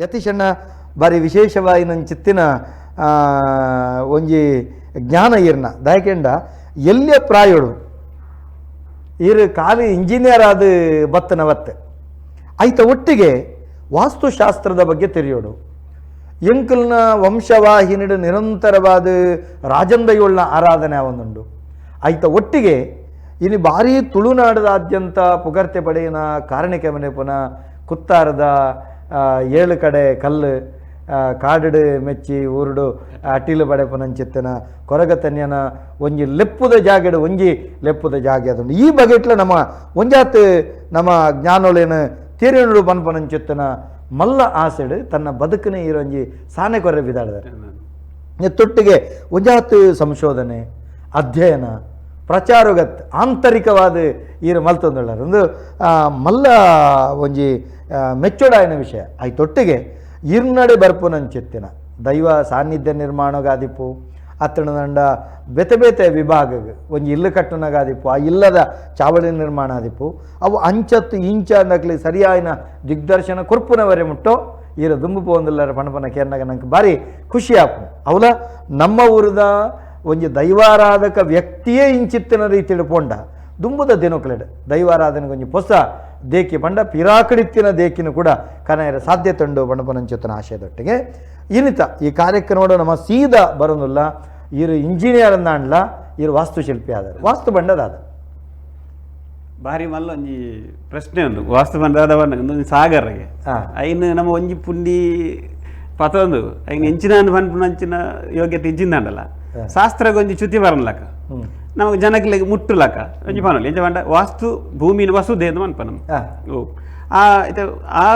ಯತೀಶಣ್ಣ ಬಾರಿ ವಿಶೇಷವಾಗಿ ನನ್ನ ಚಿತ್ತಿನ ಒಂಜಿ ಜ್ಞಾನ ಇರ್ನ ದಾಯಕೆಂಡ, ಎಲ್ಲಿಯ ಪ್ರಾಯೋಡು? ಇರು ಖಾಲಿ ಇಂಜಿನಿಯರ್ ಆದ ಬತ್ತನವತ್ತೆ ಆಯ್ತ ಒಟ್ಟಿಗೆ ವಾಸ್ತುಶಾಸ್ತ್ರದ ಬಗ್ಗೆ ತಿಳಿಯೋಡು. ಎಂಕಲ್ನ ವಂಶವಾಹಿನಿಡು ನಿರಂತರವಾದ ರಾಜಂದಯುಳ್ನ ಆರಾಧನೆ ಅವನುಂಡು ಆಯ್ತ ಒಟ್ಟಿಗೆ ಇನ್ನು ಭಾರಿ ತುಳುನಾಡದಾದ್ಯಂತ ಪುಗರ್ತೆ ಪಡೆಯನ ಕಾರಣಿಕೆ ಮನೆ ಕುತ್ತಾರದ ಏಳು ಕಡೆ ಕಲ್ಲು ಕಾಡಿಡು ಮೆಚ್ಚಿ ಊರುಡು ಅಟ್ಟಿಲು ಬಡೆ ಪುನಂಚಿತ್ತನ ಕೊರಗತನ್ಯನ ಒಂಜಿ ಲೆಪ್ಪುದ ಜಾಗಡು ಒಂಜಿ ಲೆಪ್ಪುದ ಜಾಗ ಅದು ಈ ಬಗೆಟ್ಲ ನಮ್ಮ ಒಂಜಾತ್ ನಮ್ಮ ಜ್ಞಾನೋಳೇನು ತೀರಿನುಡು ಪನ್ಪನಂಚಿತ್ತನ ಮಲ್ಲ ಆಸೆಡು ತನ್ನ ಬದುಕನೇ ಇರೋಂಜಿ ಸಾನೆ ಕೊರೆ ಬಿದಾಡಿದಾರೆ ತೊಟ್ಟಿಗೆ ಒಂಜಾತ್ ಸಂಶೋಧನೆ ಅಧ್ಯಯನ ಪ್ರಚಾರಗತ್ ಆಂತರಿಕವಾದ ಈರ ಮಲ್ತೊಂದುಳ್ಳಾರ ಒಂದು ಮಲ್ಲ ಒಂಜಿ ಮೆಚ್ಚೋಡಾಯನ ವಿಷಯ. ಆಯ್ತೊಟ್ಟಿಗೆ ಇರ್ನಡೆ ಬರ್ಪುನಂಚಿತ್ತಿನ ದೈವ ಸಾನ್ನಿಧ್ಯ ನಿರ್ಮಾಣಗಾದಿಪ್ಪು, ಅತ್ತಣ ದಂಡ ಬೆತೆ ಬೇತೆ ವಿಭಾಗ ಒಂಜಿ ಇಲ್ಲು ಕಟ್ಟನಗಾದಿಪ್ಪು ಆ ಇಲ್ಲದ ಚಾವಳಿ ನಿರ್ಮಾಣ ಆದಿಪ್ಪು ಅವು ಅಂಚತ್ತು ಇಂಚ ಅಂದಕ್ಲಿ ಸರಿಯಾಯಿನ ದಿಗ್ದರ್ಶನ ಕೊರ್ಪುನವರೆ ಮುಟ್ಟೋ ಈರ ದುಂಬು ಪೋಂದಿಲ್ಲರ ಪಣಪನ ಕೇರ್ನಾಗ ನಂಗೆ ಭಾರಿ ಖುಷಿ ಆಪು ಅವಲ ನಮ್ಮ ಊರದ ಒಂಜಿ ದೈವಾರಾಧಕ ವ್ಯಕ್ತಿಯೇ ಇಂಚಿತ್ತಿನ ರೀತಿಡ್ ಪೋಂಡ ದುಂಬುದ ದಿನಕ್ಲೆಡ್. ದೈವಾರಾಧನೆಗೆ ಒಂಜಿ ಹೊಸ ದೇಕಿ ಪಂಡ ಪಿರಾಕಡಿತ್ತಿನ ದೇಕಿನ ಕೂಡ ಕನೆಯರ ಸಾಧ್ಯತೆ ಉಂಡು ಬಣಪನಂಚಿತ್ತನ ಆಶಯದೊಟ್ಟಿಗೆ. ಇನಿತ ಈ ಕಾರ್ಯಕ್ರಮ ನಮ್ಮ ಸೀದ ಬರೋದಿಲ್ಲ ಇರು ಇಂಜಿನಿಯರ್ ಅಂದಾಂಡ್ಲ ಇರು ವಾಸ್ತುಶಿಲ್ಪಿ ಆದ ವಾಸ್ತು ಬಂಡದಾದ. ಬಾರಿ ಮಲ್ಲ ಒಂಜಿ ಪ್ರಶ್ನೆ ಒಂದು ವಾಸ್ತು ಬಂಡದ ಒಂದು ಸಾಗರ್ಗೆ. ಐನ್ ನಮ್ಮ ಒಂಜಿ ಪುಂಡಿ ಪತೊಂದು ಐನ್ ಎಂಚಿನ ಪನ್ಪುನಂಚಿನ ಯೋಗ್ಯತೆ ಇಜ್ಜಿಂದಂಡಲ್ಲ ಆ. ಶಾಸ್ತ್ರಕ್ಕೆ ಒಂಜಿ ಚ್ಯುತಿ ಬರನ್ಲಕ ಹ್ಮ್. ನಮಗೆ ಜನಕ್ಕೆ ಮುಟ್ಟುಲಕ ಒಂಜಿ ಪನೊಲಿ ಎಂಚ ಪಂಡ ವಾಸ್ತು ಭೂಮಿನ ವಸುದೆ ಅಂತ ಮನ್ಪನಂ ಆ. ಓ ಆ ಇತ ಆ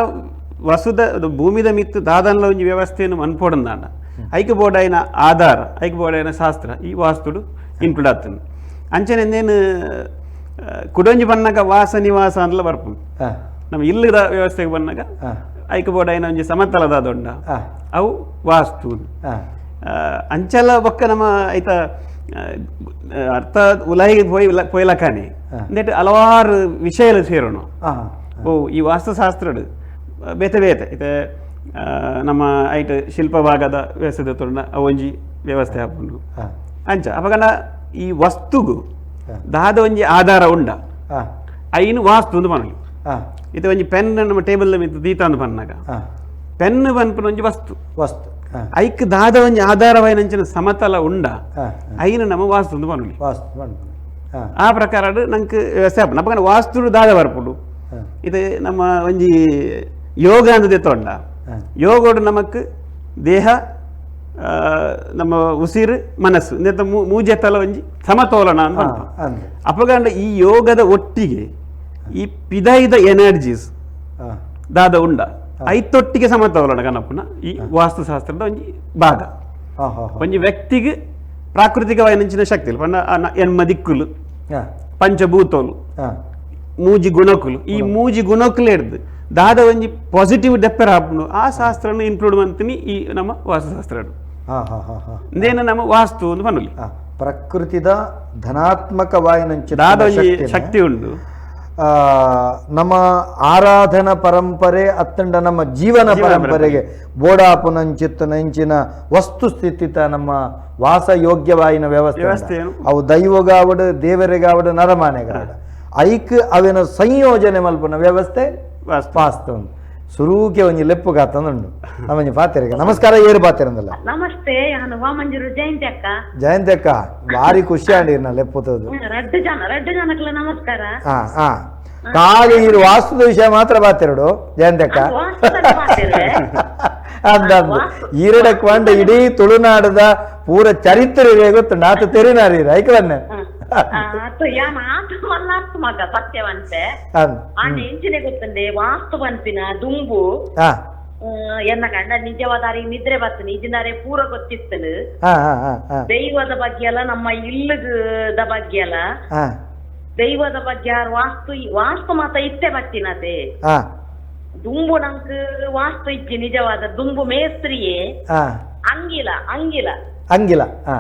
ವಸುದ ಅದು ಭೂಮಿದ ಮಿತ್ತು ದಾದನ್ಲ ಒಂಜಿ ವ್ಯವಸ್ಥೆಯನ್ನು ಮನ್ಪೊಡಂದಾಂಡ ಐಕ ಬೋಡಾಯಿನ ಆಧಾರ ಐಕ ಬೋಡಾಯಿನ ಶಾಸ್ತ್ರ ಈ ವಾಸ್ತುಡು ಇನ್ಕ್ಲೂಡ್ ಆಗ್ತದೆ ಅಂಚನೆ ಎಂದೇನು ಕುಡೊಂಜಿ ಬಣ್ಣಗ ವಾಸ ನಿವಾಸ ಅಂದ್ಲ ಬರ್ಪುಂಡು ಆ, ನಮ್ಮ ಇಲ್ಲದ ವ್ಯವಸ್ಥೆಗೆ ಬಂದಾಗ ಆ, ಐಕ ಬೋಡಾಯಿನ ಒಂಜಿ ಸಮತಲದ ದೊಡ್ಡ ಆ, ಅವು ವಾಸ್ತು ಆ, ಆ, ಅಂಚಲ ಬೊಕ್ಕ ನಮ್ಮ ಐತ ಅರ್ಥ ಉಲಾಯಿಗೆ ಪೋಯ್ ಪೋಯ್ಲಕಾನೆ ಹಾ. ನೆಟ್ ಹಲವಾರು ವಿಷಯಲು ಸೇರೋಣ ಓ ಈ ವಾಸ್ತುಶಾಸ್ತ್ರಡ್ ಬೇತೆ ಬೇತೆ. ಇತ ನಮ್ಮ ಐಟ್ ಶಿಲ್ಪ ಭಾಗದ ವ್ಯವಸ್ಥೆ ತೊಂಡ ಒಂಜಿ ವ್ಯವಸ್ಥೆ ಹಾಕೊಂಡು ಅಂಚ ಅಪಗಂಡ ಈ ವಸ್ತುಗು ದಾದ ಒಂಜಿ ಆಧಾರ ಉಂಡ. ಐನು ವಾಸ್ತು ಒಂದು ಪನಲಿ ಇದು ಒಂಜಿ ಪೆನ್ ನಮ್ಮ ಟೇಬಲ್ ದೀತ ಅಂದು ಪನ್ನಾಗ ಪೆನ್ ಪನ್ಪನ ಒಂಜಿ ವಸ್ತು. ವಸ್ತು. ಐಕ್ ದಾದ ಒಂಜಿ ಆಧಾರವೈನಂಚಿನ ಸಮತಲ ಉಂಡ. ಐನ ಐನು ನಮ್ಮ ವಾಸ್ತು ಒಂದು ಪನಲಿ ವಾಸ್ತು ಬಂಡು ಆ, ಪ್ರಕಾರ ನಂಗೆ ಹಾಪುಂಡು ಅಪಗನ ವಾಸ್ತು ದಾದ ಬರ್ಪುಡು. ಇದು ನಮ್ಮ ಒಂಜಿ ಯೋಗ ಅಂದದೆ ತೊಂಡ. ಯೋಗೋಡು ನಮಕ್ ದೇಹ ನಮ್ಮ ಉಸಿರು ಮನಸ್ಸು. ನೆತ್ತ ಮೂಜೆ ತಲ ಒಂಜಿ ಸಮತೋಲನ ಅಂತ ಅಪಗಂಡ ಈ ಯೋಗದ ಒಟ್ಟಿಗೆ ಈ ಪಿದೈದ ಎನರ್ಜೀಸ್ ದಾದ ಉಂಡ. ಐತೊಟ್ಟಿಗೆ ಸಮತೋಲನ ಗಣಪನ. ಈ ವಾಸ್ತುಶಾಸ್ತ್ರದ ಒಂಜಿ ಭಾಗ. ಒಂಜಿ ವ್ಯಕ್ತಿಗೆ ಪ್ರಾಕೃತಿಕವಾಯಿನಂಚಿನ ಶಕ್ತಿ ಪಂಡ ಎನ್ಮ ದಿಕ್ಕುಲು ಪಂಚಭೂತೋಲು ಮೂಜಿ ಗುಣಕುಲು. ಈ ಮೂಜಿ ಗುಣಕುಲು ಹಿಡ್ದು ದಾದ ಒಂಜಿ ಪಾಸಿಟಿವ್ ಡೆಪ್ಪರ್ ಹಾಪುಂಡು ಆ ಶಾಸ್ತ್ರನ ಇನ್ಕ್ಲೂಡ್ ಮಾಡ್ತೀನಿ ಈ ನಮ್ಮ ವಾಸ್ತುಶಾಸ್ತ್ರ. ಇಂದೇನ ನಮ್ಮ ವಾಸ್ತು ಒಂದು ಪನುಲಿ ಆ, ಪ್ರಕೃತಿದ ಧನಾತ್ಮಕವಾಯಿನಂಚಿನ ದಾದ ಒಂಜಿ ಶಕ್ತಿ ಉಂಡು ನಮ್ಮ ಆರಾಧನಾ ಪರಂಪರೆ ಅತ್ತಂಡ ನಮ್ಮ ಜೀವನ ಪರಂಪರೆಗೆ ಪರಂಪರೆಗೆ ಬೋಡಾಪುನಂಚಿತ್ತ ನಂಚಿನ ವಸ್ತುಸ್ಥಿತಿತ ನಮ್ಮ ವಾಸ ಯೋಗ್ಯವಾಯಿನ ವ್ಯವಸ್ಥೆ ಅವು ದೈವಗಾವಡ ದೇವರಿಗಾವಡ ನರಮಾನೆಗಾವಡ. ಐಕ್ ಅವಿನ ಸಂಯೋಜನೆ ಮಲ್ಪನ ವ್ಯವಸ್ಥೆ ವಾಸ್ತು ಪಾಸ್ತ ಉಂಡು ಸುರೂಕೆ ಒಂಜಿ ಲೆಪ್ಪು ಗಾತಂದುಂಡು ನಮ್ಮಂಜಿ ಪಾತೆರಿಗೆ ನಮಸ್ಕಾರ ಏರು ಪಾತೆರಂದಲ್ಲ ನಮಸ್ತೆ ನಾನು ವಾಮಂಜೂರು ಜಯಂತಿ ಅಕ್ಕ ಜಯಂತಿ ಅಕ್ಕ ಭಾರಿ ಖುಷಿ ಆಂಡಿರ್ ನಾ ಲೆಪ್ಪುತ್ತದು ಹ್ಮ್, ರಡ್ಡು ಜನ ರಡ್ಡು ಜನಕ್ಲ ನಮಸ್ಕಾರ ಹಾ ಹಾ ಖಾಲಿ ಈ ವಾಸ್ತುದ ವಿಷಯ ಮಾತ್ರ ಬಾತಿರಡು ಜಯಂತಿ ಅಕ್ಕ ಅದು ವಾಸ್ತುದಲ್ಲಿ ಮಾತಿರ್ರೆ. ಅಂದಂದು ಈರಡಕ್ ಬಂಡ ಇಡೀ ತುಳುನಾಡದ ಪೂರ ಚರಿತ್ರೆ ಗೊತ್ತುಂಡು ಆತ ತೆರಿನಾರೀರ ಐಕವನ್ನೆ ಅತ್ತು ಯಾನ ಆತು ಮಲ್ಲಾತ್ತು ಮಗ ಸತ್ಯವಂತೆ. ಆನೆ ಎಂಚಿನೆ ಗೊತ್ತಂದೆ ವಾಸ್ತು ಪನ್ಪಿನ ದುಂಬು. ಎನ್ನ ಕಂಡ ನಿಜವಾದ ಅರಿವು ನಿದ್ರೆ ಬರ್ತನೆ ಇಜಿನಾರೆ ಪೂರ ಹಾ ದೈವದ ಬಗ್ಗೆ ಎಲ್ಲ ನಮ್ಮ ಇಲ್ಲದ ಬಗ್ಗೆ ಎಲ್ಲ ದೈವದ ಬಗ್ಗೆ ಯಾರು ವಾಸ್ತು ವಾಸ್ತು ಮಾತ ಇತ್ತೆ ಬತ್ತಿನತೆ. ಹಾ. ದುಂಬು ನಂಕ್ ವಾಸ್ತು ಇಜ್ಜಿ ನಿಜವಾದ ದುಂಬು ಮೇಸ್ತ್ರಿಯೇ. ಅಂಗಿಲ ಅಂಗಿಲ. ಅಂಗಿಲ ಹಾ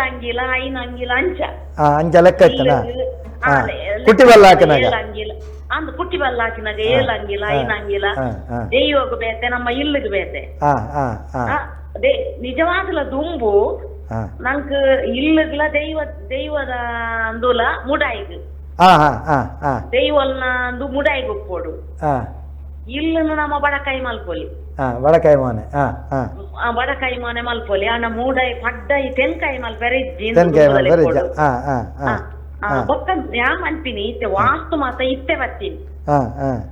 ಅಂಗಿಲ ಐನ್ ಅಂಗಿಲ ಅಂಚ. ಹಾ ಅಂಚ ಲೆಕ್ಕ ಇತ್ತನ ಇಲ್ಲಗ್- ಹಾ ಆ, ಲೆ- ಕುಟ್ಟಿಬಲ್ಲ ಹಾಕನಾಗ ಅಂಗಿಲ. ಅಂದ್ ಕುಟ್ಟಿ ಬಲ್ಲ ಹಾಕಿನಾಗ ಏಲಂಗಿಲ್ಲ ಅಂಗಿಲ ಐನಂಗಿಲ್ಲ ಅಂಗಿಲ. ಹಾ. ಬೇತೆ ನಮ್ಮ ಇಲ್ಲಿಗೆ ಬೇತೆ. ಹಾ ಆ, ದೆ- ದುಂಬು ಆ. ನಂಕ್ ಇಲ್ಲಗ್ಲ ದೈವ ದೈವದ ಅಂದುಲ ಮುಡಾಯಿಗ್. ದೈವಲ್ನ ಅಂದು ಮುಡಾಯಿಗ್ ಒಪ್ಪೋಡು ಆ. ನಮ್ಮ ನಮ್ಮ ಬಡಕಾಯಿ ಮಲ್ಪೊಲಿ ವಡಕಾಯಿ ಮಾನೆ. ಆ ಬಡಕಾಯಿ ಮನೆ ಮಲ್ಪೊಲಿ. ಅಣ್ಣ ಮೂಡೈ ಪಡ್ಡೈ ತೆನ್ಕಾಯಿ ಮಲ್ಪೆರೆ ಇಜ್ಜಿ ಇಂದು ತೆನ್ಕಾಯಿ. ಆ ಆ ಆ ಆ, ಆ, ಬೊಕ್ಕ ಯಾಮ್ ಅನ್ಪಿನಿ ಇತ್ತೆ ವಾಸ್ತು ಮಾತ ಇತ್ತೆ ಬರ್ತೀನಿ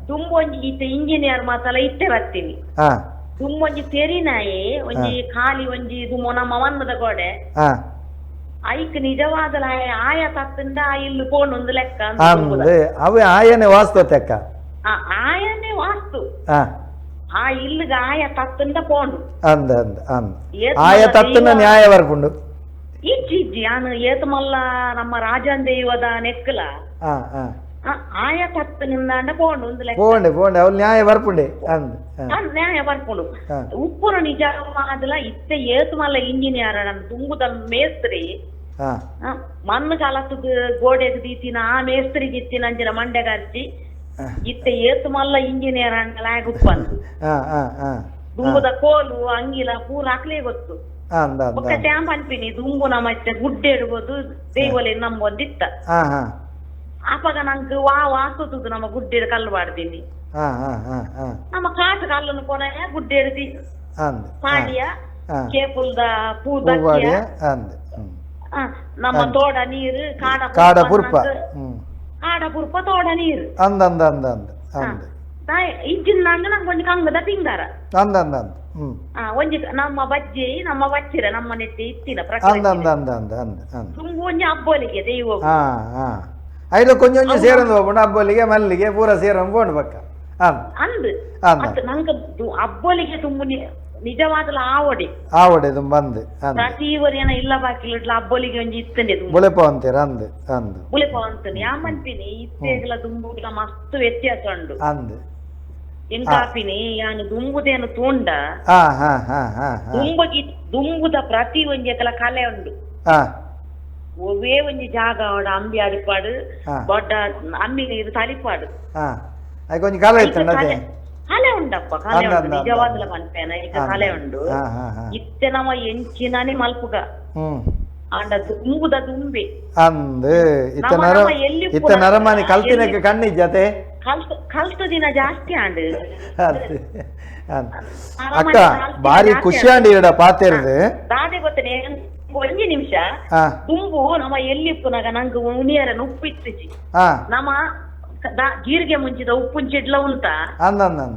ತುಂಬೊಂಜಿ ಇತ್ತೆ ಇಂಜಿನಿಯರ್ ಮಾತಲ್ಲ ಇತ್ತೆ ಬರ್ತೀನಿ ತುಂಬೊಂಜಿ ತೆರಿನಾಯಿ ಒಂಜಿ ಖಾಲಿ ಒಂಜಿ ದುಮ್ಮೊ ನಮ್ಮ ಮನ್ನದ ಗೋಡೆ. ಐಕ್ ನಿಜವಾದ ಆಯ ತತ್ತಿಂದ ಆ ಫೋನ್ ಒಂದು ಲೆಕ್ಕ. ಅವೇ ಆಯನೆ ವಾಸ್ತು ತೆಕ್ಕ ಆಯನೇ ವಾಸ್ತು. ಇಲ್ಲಿಗೆ ಆಯಾ ತತ್ತಿಂದ ಪೋಂಡು ಅಂದ ಅಂದ ಅಂದ ಆಯಾ ತತ್ತಿನ ನ್ಯಾಯ ವರ್ಕೊಂಡು ಇಜ್ಜಿ ಇಜ್ಜಿ ಆನು ಏತ ಮಲ್ಲ ನಮ್ಮ ರಾಜಾಂದೇವದ ನೆಕ್ಕಲ ಆಯಾ ತತ್ತಿನಿಂದ ಪೋಂಡು ಒಂದು ಪೋಂಡೆ ಪೋಂಡೆ ಅವ್ರು ನ್ಯಾಯ ಬರ್ಪುಂಡೆ ಅಂದ ನ್ಯಾಯ ಬರ್ಪುಂಡು ಉಪ್ಪುನ ನಿಜವಾದಲ ಇತ್ತೆ ಏತ ಮಲ್ಲ ಇಂಜಿನಿಯರ್ ತುಂಗುದ ಮೇಸ್ತ್ರಿ ಮಣ್ಣು ಕಾಲತ್ತು ಗೋಡೆಗೆ ದೀತಿನ ಆ ಮೇಸ್ತ್ರಿಗೆ ಇತ್ತಿನ ಅಂಜಿನ ಮಂಡ್ಯಗಾರ್ಜಿ ಇತ್ತೆ ಏತು ಮಲ್ಲ ಇಂಜಿನಿಯರ್ ಆ, ದುಂಬುದ ಕೋಲು ಅಂಗಿಲ ಪೂರ ಹಾಕ್ಲೇ ಗೊತ್ತು. ಒಕ್ಕ ಟ್ಯಾಂಪ್ ಅನ್ಪಿನಿ ದುಂಬುನ ಮತ್ತೆ ಗುಡ್ಡೆ ಇಡ್ಬೋದು ದೇವಲೆ ನಂಬೊಂದಿತ್ತ. ಅಪಗ ನಂಗೆ ವಾ ವಾಸುತ್ತದು ನಮ್ಮ ಗುಡ್ಡೆ ಕಲ್ಲು ಆ, ನಮ್ಮ ಕಾಟ ಕಲ್ಲನ್ನು ಕೊನೆಯ ಗುಡ್ಡೆ ಅಂದ್ ಪಾಡಿಯ ಕೇಪುಲ್ದ ಪೂದ ನಮ್ಮ ತೋಡ ನೀರು ಕಾಡ ಕಾಡ அந்த அந்த அந்த அந்த அந்த ಇಜ್ಜಿಂದಂಗ ನಂಗೆ ಒಂಜಿ ಕಂಗದ ಪಿಂಗಾರ ಅಂದ ಅಂದ ಅಂದ ಒಂಜಿ ನಮ್ಮ ಬಜ್ಜಿ ನಮ್ಮ ಬಚ್ಚಿರ ನಮ್ಮ ನೆಟ್ಟಿ ಇತ್ತಿನ ಅಂದ ಅಂದ ಅಂದ ಅಂದ ಅಂದ ತುಂಬ ಒಂಜಿ ಅಬ್ಬೋಲಿಗೆ ದೈವ ಐಲ ಕೊಂಚ ಒಂಜಿ ಸೇರಂದು ಹೋಗ್ಬೋದು ಅಬ್ಬೋಲಿಗೆ ಮಲ್ಲಿಗೆ ಪೂರ ಸೇರಂದು ಬೋಂಡ್ ಬಕ್ಕ ಅಂದ ಅಂದ ನಂಗೆ ಅಬ್ಬೋಲಿಗೆ ತುಂಬ ನಿಜವಾದ ಆವಡೆ ಆವಡೆ ಇದು ಬಂದು ಪ್ರತಿ ಏನ ಇಲ್ಲ ಬಾಕಿ ಇಲ್ಲ ಅಬ್ಬೊಲಿಗೆ ಒಂಜಿ ಇತ್ತನೆ ಬುಳೆಪ ಅಂತೀರ ಅಂದು ಅಂದು ಬುಳೆಪ ಅಂತಾನೆ ಯಾ ಮನ್ಪಿನಿ ಇತ್ತೆಗಲ ದುಂಬುಗಳ ಮಸ್ತ್ ವ್ಯತ್ಯಾಸ ಉಂಡು ಅಂದು ಎಂಕಾಪಿನಿ ಯಾನು ದುಂಬುದೇನು ತೋಂಡ ದುಂಬಗಿ ದುಂಬುದ ಪ್ರತಿ ಒಂಜಿ ಅಕಲ ಕಲೆ ಉಂಡು ஒரே கொஞ்சம் ஜாக அவட அம்பி அடிப்பாடு பட் அம்மியில இது தளிப்பாடு கொஞ்சம் காலம் எடுத்து ಉಂಡಪ್ಪ ಕಲೆ ಉಂಟು. ನಿಜವಾದಲ ಮನ್ಪೇನ ಈಗ ಕಲೆ ಉಂಡು ಇತ್ತೆ ನಮ್ಮ ಎಂಚಿನಾನೇ ಮಲ್ಪುಗ. ಆಂಡ ತುಂಬುದ ತುಂಬಿ ಅಂದು ಇತ್ತ ನರ ಇತ್ತ ನರಮಾನಿ ಕಲ್ತಿನಕ್ಕೆ ಕಣ್ಣಿ ಜತೆ ಕಲ್ತು ದಿನ ಜಾಸ್ತಿ ಆಂಡು. ಅಕ್ಕ ಬಾರಿ ಖುಷಿ ಆಂಡಿ. ಇಡ ಪಾತಿರದು. ದಾದೆ ಗೊತ್ತನೆ ಒಂಜಿ ನಿಮಿಷ. ತುಂಬು ನಮ್ಮ ಎಲ್ಲಿ ಪುನಗ ನಂಗೆ ಉನಿಯರ ಉಪ್ಪಿತ್ತಿಜಿ ನಮ ಜೀರಿಗೆ ಮುಂಚಿದ ಉಪ್ಪುನ್ ಚೆಡ್ಲ ಉಂತ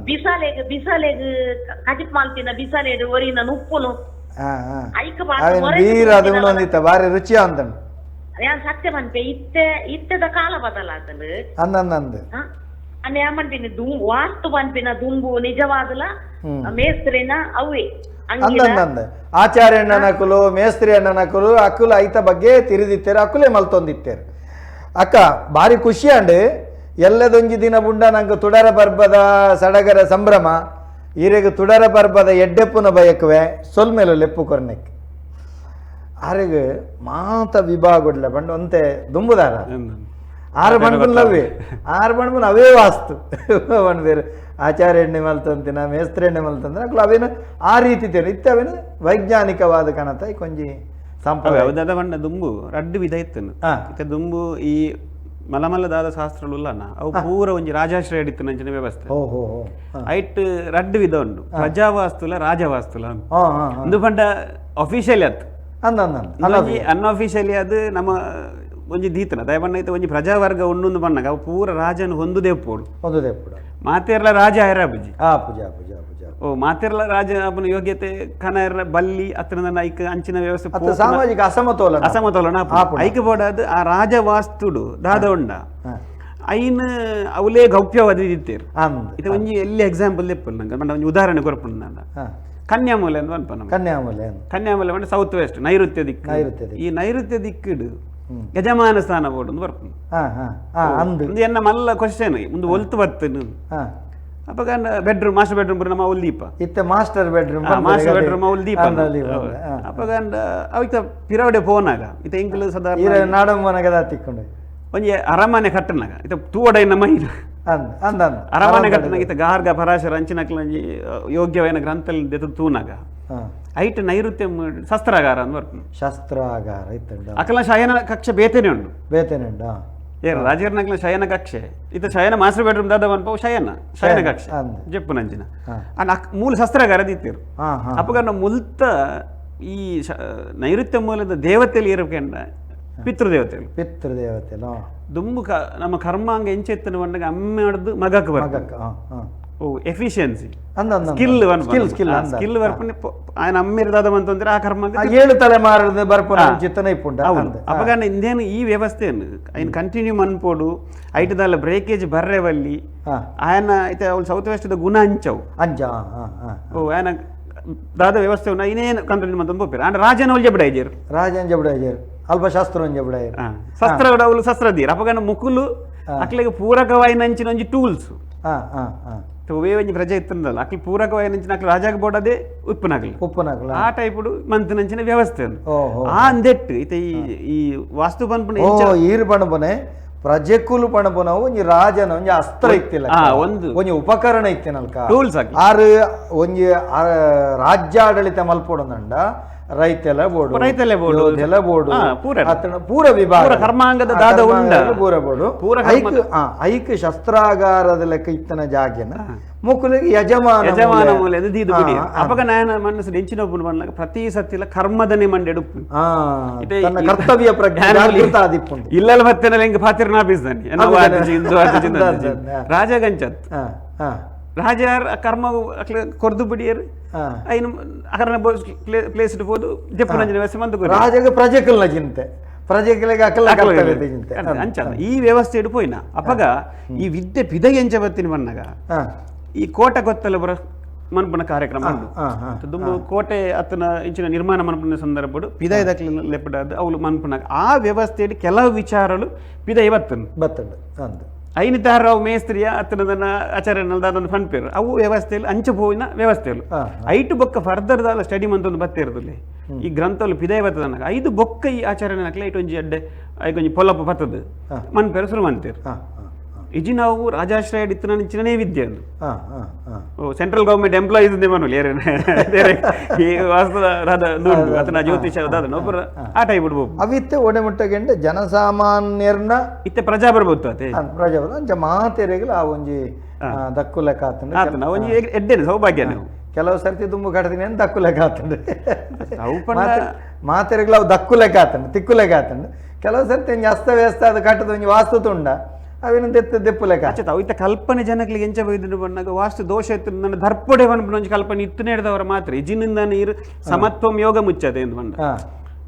ಬಿಸಾಲೆಗ್ ಬಿಸಾಲೆಗ್ ಕಜಿಪ್ ಮಾಲ್ತಿನ ಬಿಸಾಲೆಡ್ ಒರಿನ ಉಪ್ಪುನು? ಐಕ ನೀರು ಅದು ಒಂದಿತ್ತ ಬಾರಿ ರುಚಿ ಅಂದನು ಯಾನ್ ಸತ್ಯ ಮನ್ಪೆ ಇತ್ತೆ ಇತ್ತೆದ ಕಾಲ ಬದಲಾತಲು. ಅಂದಂದಂದು ಅಂದೆ ಯಾಮನ್ಪಿನ ದುಂ ವಾಸ್ತು ಮನ್ಪಿನ ದುಂಬು ನಿಜವಾದಲ ಮೇಸ್ತ್ರಿನ ಅವೇ ಅಂದಂದಂದ ಆಚಾರ್ಯ ಅಣ್ಣನಕುಲು ಮೇಸ್ತ್ರಿ ಅಣ್ಣನಕುಲು ಅಕುಲು ಐತ ಬಗ್ಗೆ ತಿರಿದಿತ್ತೇರು ಅಕ್ಕುಲೆ ಮಲ್ತೊಂದಿತ್ತೇರು. ಅಕ್ಕ ಬಾರಿ ಖುಷಿ ಅಂಡು ಎಲ್ಲದೊಂಜಿ ದಿನ ಬುಂಡ ನಂಗೆ ತುಡರ ಪರ್ಬದ ಸಡಗರ ಸಂಭ್ರಮ ಈರೆಗೆ ತುಡರ ಪರ್ಬದ ಎಡ್ಡೆಪ್ಪುನ ಬಯಕುವೆ ಸೊಲ್ಮೇಲೆ ಲೆಪ್ಪು ಕೊರ್ನೆಕ್. ಆರೆಗ್ ಮಾತ ವಿಭಾಗುಡ್ಲ ಬಂಡು ಅಂತೆ ದುಂಬುದಾರ. ಆರು ಬಣ್ಬುಲ್ಲವೇ ಆರು ಬಣ್ಣ ಅವೇ ವಾಸ್ತು. ಬಣ್ಣ ಬೇರೆ ಆಚಾರ್ಯ ಎಣ್ಣೆ ಮಲ್ತಂತಿನ ಮೇಸ್ತ್ರಿ ಎಣ್ಣೆ ಮಲ್ತಂತಿನ ಅಕ್ಲು ಅವೇನು ಆ ರೀತಿ ತೇರು. ಇತ್ತ ಅವೇನು ವೈಜ್ಞಾನಿಕವಾದ ಕಣತ ಕೊಂಜಿ ಸಂಪ್ರದಾಯ. ದುಂಬು ರಡ್ಡು ವಿಧ. ಇತ್ತೆ ದುಂಬು ಈ ಮಲಮಲ್ಲದಾದ ಶಾಸ್ತ್ರಗಳು ಉಲ್ಲನ ಅವು ಪೂರ ಒಂಜಿ ರಾಜಾಶ್ರಯ ಅಡಿತ್ತು ನಂಚಿನ ವ್ಯವಸ್ಥೆ. ಐಟ್ ರಡ್ಡು ವಿಧ ಉಂಡು ಪ್ರಜಾವಾಸ್ತುಲ ರಾಜವಾಸ್ತುಲ ಅಂತ. ಇಂದು ಪಂಡ ಅಫಿಷಿಯಲಿ ಒಂಜಿ ಅನ್ಅಫಿಷಿಯಲಿ ಅದು ನಮ್ಮ ಒಂಜಿ ದೀತನ. ದಯಪಂಡ ಐತೆ ಒಂಜಿ ಪ್ರಜಾವರ್ಗ ಉಂಡೊಂದು ಪಣ್ಣಗ ಅವು ಪೂರ ರಾಜನ ಹೊಂದು ಪೋಡು ಒಂದು ದೇಪುಡ ಮಾತೇರ್ಲ ರಾಜ ಐರಾಬುಜಿ ಆ ಪೂಜಾ. ಓ ಮಾತೇರ್ಲ ರಾಜ ಅಪ್ಪನ ಯೋಗ್ಯತೆ ಕನರ ಬಲ್ಲಿ ಅತ್ರ ಐಕ ಅಂಚಿನ ವ್ಯವಸ್ಥೆ ಅತ್ತ ಪೋಪುನ- ಸಾಮಾಜಿಕ ಅಸಮತೋಲನ. ಅಸಮತೋಲನ ಆಪುಂಡು. ಐಕ ಬೋಡಾದ್ ಆ ರಾಜ ವಾಸ್ತುಡು ದಾದ ಉಂಡ ಹಾ. ಐನ್ ಅವಲೇ ಗೌಪ್ಯವಾದಿ ಇತ್ತೇರು ಅಂದ್ ಇದು ಒಂಜಿ ಎಲ್ಲಿ ಎಕ್ಸಾಂಪಲ್ ತೆಪ್ಪಲ್ ನಂಗೆ ಮಂಡ ಒಂಜಿ ಉದಾಹರಣೆ ಕೊರ್ಪುಂಡು ನಾನು ಹಾಂ. ಕನ್ಯಾಮೂಲೆ ಅಂತ ಅನ್ಪ ನಮ್ಗೆ. ಕನ್ಯಾಮೂಲೆ ಅಂದ್. ಕನ್ಯಾಮೂಲೆ ಮಂಡ ಸೌತ್ ವೆಸ್ಟ್ ನೈಋತ್ಯ ದಿಕ್ಕು. ನೈಋತ್ಯ ದಿಕ್ಕು. ಈ ನೈಋತ್ಯ ದಿಕ್ಕಿಡು ಹ್ಮ್. ಯಜಮಾನ ಸ್ಥಾನ ಬೋರ್ಡ್ ಒಂದು ಬರ್ಪುಂಡು ಹಾಂ ಹಾಂ. ಹಾಂ ಅಂದ್. ಒಂದು ಎನ್ನ ಮಲ್ಲ ಕ್ವಶನ್ ಮುಂದೆ ಒಲ್ತು ಬರ್ತನು ಹಾಂ. ಅಪ್ಪ ಬೆಡ್ರೂಮ್ ಮಾಸ್ಟರ್ ಬೆಡ್ರೂಮ್ ನಮ್ಮ ಉಲ್ದೀಪ ಇತ್ತ ಮಾಸ್ಟರ್ ಬೆಡ್ರೂಮ್ ಮಾಸ್ಟರ್ ಬೆಡ್ರೂಮ್ ಉಲ್ದೀಪ ದೀಪ ಅಪ್ಪ ಅವಿತ ಪಿರವಡೆ ಪೋನಾಗ ಇತ ಇಂಗ್ಲ ಸದಾ ನಾಡಮ್ಮನಾಗ ಹತ್ತಿಕೊಂಡು ಒಂಜಿ ಅರಮನೆ ಕಟ್ಟನಾಗ ಇತ ತೂವಡ ನಮ್ಮ ಮೈನ್. ಅಂದ ಅಂದ ಅರಮನೆ ಅರಮನೆ ಘಟನೆಗಿತ ಗಾರ್ಗ ಪರಾಶರ ಅಂಚಿನಕ್ಲ ಯೋಗ್ಯమైన ಗ್ರಂಥಲ್ ದೆತ ತೂನಗ. ಐಟ್ ನೈಋತ್ಯ ಶಸ್ತ್ರಾಗಾರ ಅಂತ ಬರ್ಪುಂಡು ಶಸ್ತ್ರಾಗಾರ ಇತ್ತ ಅಕಲ ಶಯನ ಕಕ್ಷೆ ಬೇತೆನೆ ಉಂಡು. ಬೇತೇನುಂಡ ಏರು ರಾಜೀರ್ನಕ್ಲ ಶಯನ ಕಕ್ಷೆ ಇತ ಶಯನ ಮಾಸ್ಟರ್ ಬೆಡ್ರೂಮ್ ದಾದ ಅನ್ಪವು ಶಯನ ಶಯನ ಶಯನ, ಕಕ್ಷೆ ಅಂದ್. ಜಪ್ಪು ನಂಚಿನ ಹಾ. ಅನ್ನ ಅಕ್- ಮೂಲ ಶಸ್ತ್ರಾಗಾರ ದಿತ್ತಿರು ಹಾ ಹಾ ಅಪ್ಪಗನ್ನ ಮುಲ್ತ ಈ ಶ- ನೈಋತ್ಯ ಮೂಲದ ದೇವತೆಯಲ್ಲಿ ಇರಬೇಕಂಡ ಪಿತೃದೇವತೆಗಳು ಪಿತೃದೇವತೆಲೋ ದುಂಬು ಕ ನಮ್ಮ ಕರ್ಮಾಂಗ ಎಂಚೆತ್ತನ ಬಂದಾಗ ಅಮ್ಮೆ ಹೊಡೆದು ಮಗಕ್ಕೆ ಬರ್ತದೆ ಮಗಕ್ಕ ಹಾ ಹಾ ಓ efficiency and and skill skill skill ಅಂದ ಸ್ಕಿಲ್ ವರ್ಪನೆ ఆయన అమ్మిరదాదం ಅಂತಂದ್ರೆ ಆ ಕರ್ಮಕ್ಕೆ ಆ ಏಳು ತಲೆಮಾರದ ಬರ್ಪುನ ಹಾ. ಚಿತ್ತನ ಇಪ್ಪುಂಡ అవును ಅಂದ್. అప్పగానే ఇందేను ఈ వ్యవస్థను ఆయన కంటిన్యూ మన్పోడు ఐటు దాని బ్రేకేజ్ బర్రె వల్లి ಹಾ ఆయన అయితే ಅವ್ಳು సౌత్ వెస్ట్ గుణ అంచవు ಅಂಜ ಹಾ ಹಾ ఓ ఆయన దాదా వ్యవస్థ ఉన్న ఆయనే కంటిన్యూ మంతం పోపారు అంటే రాజాన వాళ్ళు చెప్పడు అయ్యారు ರಾಜನ್ ಜಬಡಾಯರ್ ಅಲ್ಪ ಶಾಸ್ತ್ರನ್ ಜಬಡಾಯರ್ శస్త్ర కూడా వాళ్ళు శస్త్రదీరు అప్పగానే ముక్కులు అట్లాగే పూరకమైన నుంచి నుంచి టూల్స్ ಹಾ ಹಾ ಹಾ ఉపయోగించి ప్రజ ఎత్తుండాలి అట్లా పూరకమైన నుంచి నాకు రాజాకి పోడదే ఉప్పు నగలు ಉಪ್ಪುನಗಲ ఆ టైపుడు మంత్ నుంచి వ్యవస్థ ఉంది. ಓಹೋ ఆ అందెట్టు అయితే ఈ ఈ వాస్తు పనుపున ಓ ಈರ್ ಪಣಪನೆ ಪ್ರಜೆಕುಲು ಪಣಪನ ಒಂಜಿ ರಾಜನ ಒಂಜಿ ಅಸ್ತ್ರ ಇತ್ತಿಲ್ಲ ಆ, ಒಂದು. ಒಂಜಿ ಉಪಕರಣ ಇತ್ತಿನಲ್ಕ ಟೂಲ್ಸ್ ಆಗ್ಲಿ ಆರು ಒಂಜಿ ಆ, ರಾಜ್ಯಾಡಳಿತ ಮಲ್ಪೊಡಂದಂಡ ರೈತಲ ಬೋಡು ರೈತಲೆ ಬೋಡು ಯೋಧೆಲ ಬೋಡು ಪೂರ ಪೂರ ವಿಭಾಗ ಕರ್ಮಾಂಗದ ದಾದ ಉಂಡ ಪೂರ ಬೋಡು ಪೂರ ಐಕ್ ಐಕ್ ಶಸ್ತ್ರಾಗಾರದ ಲೆಕ್ಕ ಇತ್ತನ ಜಾಗೆನ ಮುಕ್ಕುಲಿಗೆ ಯಜಮಾನ ಯಜಮಾನ ಮೂಲೆದ ದೀದು ಬಿಡಿ ಅಪಗ ನಾಯನ ಮನಸ್ಸು ಎಂಚಿನ ಒಬ್ಬನು ಬಂದಾಗ ಪ್ರತಿ ಸತಿಲ ಕರ್ಮದನೆ ಮಂಡೆಡು ಎಡುಪ್ಪು ತನ್ನ ಕರ್ತವ್ಯ ಪ್ರಜ್ಞಾನ ಆದಿಪ್ಪುಂಡು ಇಲ್ಲಲ್ಲ ಮತ್ತೆ ಹೆಂಗೆ ಪಾತಿರ್ನ ಆಫೀಸ್ ರಾಜಗಂಚತ್ ರಾಜ ಗಂಚತ್ ರಾಜರ ಕರ್ಮ ಅಕ್ಲೆ ಕೊರ್ದು ಬಿಡಿಯರು ಐನು ಅಕರನ ಪ್ಲೇಸ್ ಇಟ್ಟು ಹೋದು ಜಪ್ಪನಂಜನ ವ್ಯವಸ್ಥೆ ಮಂದು ರಾಜಗ ಪ್ರಜೆಕಲ್ನ ಚಿಂತೆ ಪ್ರಜೆಗಳಿಗೆ ಅಕಲ ಚಿಂತೆ ಅಂಚ ಈ ವ್ಯವಸ್ಥೆ ಇಡು ಪೋಯ್ನ ಅಪಗ ಈ ವಿದ್ಯೆ ಪಿದಗೆಂಚ ಬರ್ತೀನಿ ಮನ್ನಗ ಈ ಕೋಟ ಗೊತ್ತಲ್ಲ ಬರ ಮನ್ಪನ ಕಾರ್ಯಕ್ರಮ ದುಂಬು ಕೋಟೆ ಅತನ ಇಂಚಿನ ನಿರ್ಮಾಣ ಮನ್ಪನ ಸಂದರ್ಭಡು ಪಿದ ಇದಕ್ಲಿನ ಲೆಪ್ಪಡಾದ ಅವಳು ಮನ್ಪನ ಆ ವ್ಯವಸ್ಥೆಯಲ್ಲಿ ಕೆಲವು ವಿಚಾರಗಳು ಪಿದ ಇವತ್ತು ಬತ್ತಂಡು ಅಂದು ಐನಿತಾರರಾವ್ ಮೇಸ್ತ್ರಿಯ ಅತ್ತನದನ್ನ ಆಚಾರ್ಯ ಅದೊಂದು ಪನ್ಪೇರು ಅವು ವ್ಯವಸ್ಥೆಯಲ್ಲಿ ಅಂಚಬೋಯಿನ ವ್ಯವಸ್ಥೆಯಲ್ಲಿ. ಐಟು ಬೊಕ್ಕ ಫರ್ದರ್ ದಾಲ ಸ್ಟಡಿ ಮಂತೊಂದು ಬತ್ತೆ ಇರೋದಿಲ್ಲ ಈ ಗ್ರಂಥಲು ಪಿದಾಯ ಬರ್ತದನ್ನ ಐದು ಬೊಕ್ಕ ಈ ಆಚಾರ್ಯನ ನಕ್ಲೆ ಐಟು ಒಂಜಿ ಅಡ್ಡೆ ಐಕೊಂಜಿ ಪೊಲಪ ಬತ್ತದು ಹಾ. ಮನ್ಪೇರು ಶುರು ಮಂತೇರು ವಿದ್ಯೆ ಅದು. ಹಾ ಹಾ ಹಾ. ಓ ಸೆಂಟ್ರಲ್ ಗೌರ್ಮೆಂಟ್ ಎಂಪ್ಲಾಯೀಸ್ ಇಂದೇ ಮನು ಏರೆ ಅಥವಾ ಜ್ಯೋತಿಷ ಒಬ್ಬರ ಆ ಟೈಪ್ ಬಿಡ್ಬೋದು ಅವಿತ್ತೆ ಒಡೆಮುಟ್ಟಗೆಂಡೆ ಜನಸಾಮಾನ್ಯರ್ನ ಇತ್ತೆ ಪ್ರಜಾಪ್ರಭುತ್ವ ಪ್ರಜಾಪತಿ ಅಂಚ ಮಾತೆರೆಗಲ ಆ ಒಂಜಿ ಆ, ದಕ್ಕು ಲೆಕ್ಕ ಆತಂಡು. ಆತ ನಾವು ಒಂಜಿ ಎಡ್ಡೆನೆ ಸೌಭಾಗ್ಯ ನಾವು. ಕೆಲವು ಸರ್ತಿ ದುಂಬು ಕಟ್ತೀನಿ ಅಂತ ದಕ್ಕು ಲೆಕ್ಕ ಆತಂಡು. ಮಾತೆರೆಗಲ ಅವು ದಕ್ಕು ಲೆಕ್ಕ ಆತಂಡು ತಿಕ್ಕು ಲೆಕ್ಕ ಆತಂಡು. ಕೆಲವು ಸರ್ತಿ ಒಂಜಿ ಅಸ್ತ ವ್ಯಸ್ತ ಅದು ಕಟ್ಟದ ಒಂಜಿ ವಾಸ್ತು ತುಂಡ ಅವೇನಂತ ದೆಪ್ಪುಲೆಕ ಅಚ್ಚತ ಐತ ಕಲ್ಪನೆ ಜನಗಳಿಗೆ ಎಂಚ ಬೈದು ಬಂದಾಗ ವಾಸ್ತು ದೋಷ ಇತ್ತು ನನ್ನ ದರ್ಪಡೆ ಬಂದ್ಬಿಟ್ಟು ಕಲ್ಪನೆ ಇತ್ತು ನಡೆದವರ ಮಾತ್ರ. ಇಜಿನಿಂದ ನೀರು ಸಮತ್ವಂ ಯೋಗ ಮುಚ್ಚದೆ ಎಂದು ಬಂದ.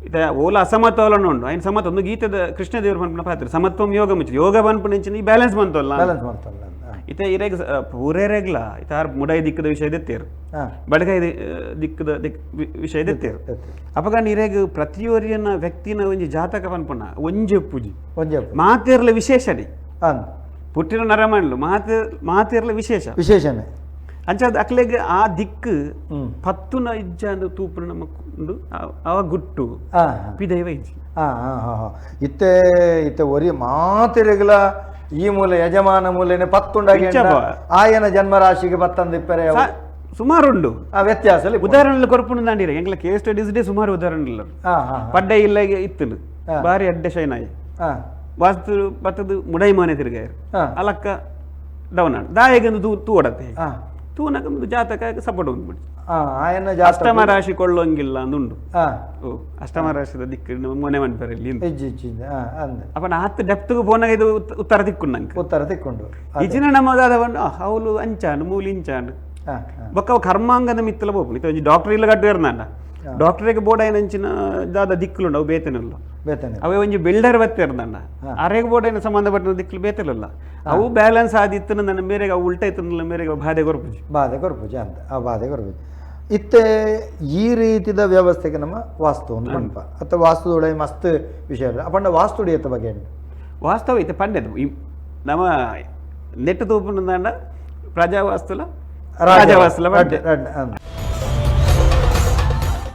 ಇತ ಓಲ ಅಸಮತೋಲನ ಉಂಡು ಐನ್ ಸಮತ ಒಂದು ಗೀತದ ಕೃಷ್ಣ ದೇವರು ಬಂದ್ಪಣ ಪಾತ್ರ. ಸಮತ್ವಂ ಯೋಗ ಮುಚ್ಚ ಯೋಗ ಬಂದ್ಪಣ ಇಂಚಿನ ಈ ಬ್ಯಾಲೆನ್ಸ್ ಬಂತಲ್ಲ ಇತ ಇರೇಗ ಪೂರೇರೆಗ್ಲ ಇತ ಮುಡೈ ದಿಕ್ಕದ ವಿಷಯ ದೆತ್ತೇರು ಬಡಗೈ ದಿಕ್ಕದ ದಿಕ್ ವಿಷಯ ದೆತ್ತೇರು ಅಪಗ ಇರೇಗ ಪ್ರತಿಯೊರಿಯನ ವ್ಯಕ್ತಿನ ಒಂಜಿ ಜಾತಕ ಬಂದ್ಪಣ ಒಂಜೆ ಪೂಜಿ. ಒಂಜೆ ಮಾತೇರ್ಲ ವಿಶೇಷ ರೀ ಅಂದ್ ಪುಟ್ಟಿನ ನರಮಂಡ್ಲು ಮಾತೆ ಮಾತೇರ್ಲ ವಿಶೇಷ? ವಿಶೇಷನೆ. ಅಂಚಾದ ಅಕ್ಲೆಗ್ ಆ ದಿಕ್ಕು ಪತ್ತುನ ಇಜ್ಜ ಅಂದು ತೂಪುನ ನಮಕೊಂಡು ಅವ ಗುಟ್ಟು. ಪಿದೈವ ಇಜ್ಜಿ. ಹಾ ಹಾ ಹಾ ಹಾ. ಇತ್ತೆ ಇತ್ತೆ ಒರಿ ಮಾತಿರೆಗಲ ಈ ಮೂಲೆ ಯಜಮಾನ ಮೂಲೆನೆ ಪತ್ತುಂಡಾಗಿ. ಆಯನ ಜನ್ಮರಾಶಿಗೆ ಪತ್ತಂದಿಪ್ಪರೆ ಸುಮಾರು ಉಂಡು ಆ ವ್ಯತ್ಯಾಸ ಅಲ್ಲಿ ಉದಾಹರಣೆలు ಕೊರಪುನ ದಾಂಡಿರ. ಎಂಗ್ಲ ಕೇಸ್ ಸ್ಟಡೀಸ್ ಡೇ ಸುಮಾರು ಹಾ ಪಡ್ಡ ಇಲ್ಲ ಇತ್ತು ಬಾರಿ ಅಡ್ಡೆ ಶೈನಾಯಿ. ಹಾ. ವಾಸ್ತು ಬತ್ತದು ಮುಡೈ ಮನೆ ತಿರುಗಾಯರು. ಅಲಕ್ಕ ಡೌನ್ ಆಡ್ ದಾಯಗೊಂದು ತೂ ತೂಡತ್ತೆ ತೂನಕ ಒಂದು ಜಾತಕ ಸಪೋರ್ಟ್ ಬಂದ್ಬಿಟ್ಟು ಹಾ ಆಯನ ಅಷ್ಟಮ ರಾಶಿ ಕೊಳ್ಳೋಂಗಿಲ್ಲ ಅಂದುಂಡು ಓ ಅಷ್ಟಮ ರಾಶಿದ ದಿಕ್ಕು ಮನೆ ಮನ್ಪೇರ ಇಲ್ಲಿ ಇಜ್ಜಿ ಇಜ್ಜಿ ಹಾ ಅಂದೆ. ಅಪ್ಪ ನಾ ಹತ್ತು ಡೆಪ್ತ್ಗೂ ಪೋನಾಗ ಇದು ಉತ್- ಉತ್ತರ ತಿಕ್ಕೊಂಡು ನಂಗೆ. ಉತ್ತರ ತಿಕ್ಕೊಂಡು ಇಜಿನ ನಮ್ಮದಾದವನು ಅವಳು ಅಂಚಾನು ಮೂಲಿ ಇಂಚಾನು. ಬೊಕ್ಕ ಕರ್ಮಾಂಗದ ಮಿತ್ತಲ ಬೋಪುಲು ಇದು ಡಾಕ್ಟರ್ ಇಲ್ಲ ಗಡ್ಡು ಇರ್ನಾಂಡ ಡಾಕ್ಟರ್ಗೆ ಬೋಡ ಏನಂಚಿನ ದಾದ ದಿಕ್ಕುಲುಂಡು ಅವು ಬೇತನಲ್ಲ. ಬೇತನೆ ಅವೇ ಒಂಜಿ ಬಿಲ್ಡರ್ ಬತ್ತಿರ್ದಂಡ ಹಾ. ಅರೆಗೆ ಬೋಡೇನ ಸಂಬಂಧಪಟ್ಟ ದಿಕ್ಕಲು ಬೇತಲಲ್ಲ ಅವು ಬ್ಯಾಲೆನ್ಸ್ ಆದಿತ್ತು ನನ್ನ ಮೇರೆಗೆ ಅವು ಉಲ್ಟ ಇತ್ತು ಮೇರೆಗೆ ಬಾಧೆ ಕೊರ್ಪುಜಿ. ಬಾಧೆ ಕೊರ್ಪುಜಿ ಅಂತ ಆ ಬಾಧೆ ಕೊರ್ಪುಜಿ. ಇತ್ತೆ ಈ ರೀತಿದ ವ್ಯವಸ್ಥೆಗೆ ನಮ್ಮ ವಾಸ್ತು ಒಂದು ಪಂಪ ಅಥವಾ ವಾಸ್ತುದೊಳಗೆ ಮಸ್ತ್ ವಿಷಯ ಅಪಂಡ ವಾಸ್ತುಡಿಯತ್ತ ಬಗ್ಗೆ ಬಗೆ ವಾಸ್ತವ ಇತ್ತೆ ಪಂಡೆದು ನಮ್ಮ ನೆಟ್ಟು ತೂಪುನಂದಾಂಡ ಪ್ರಜಾ ವಾಸ್ತುಲ ರಾಜ ಪಂಡೆ.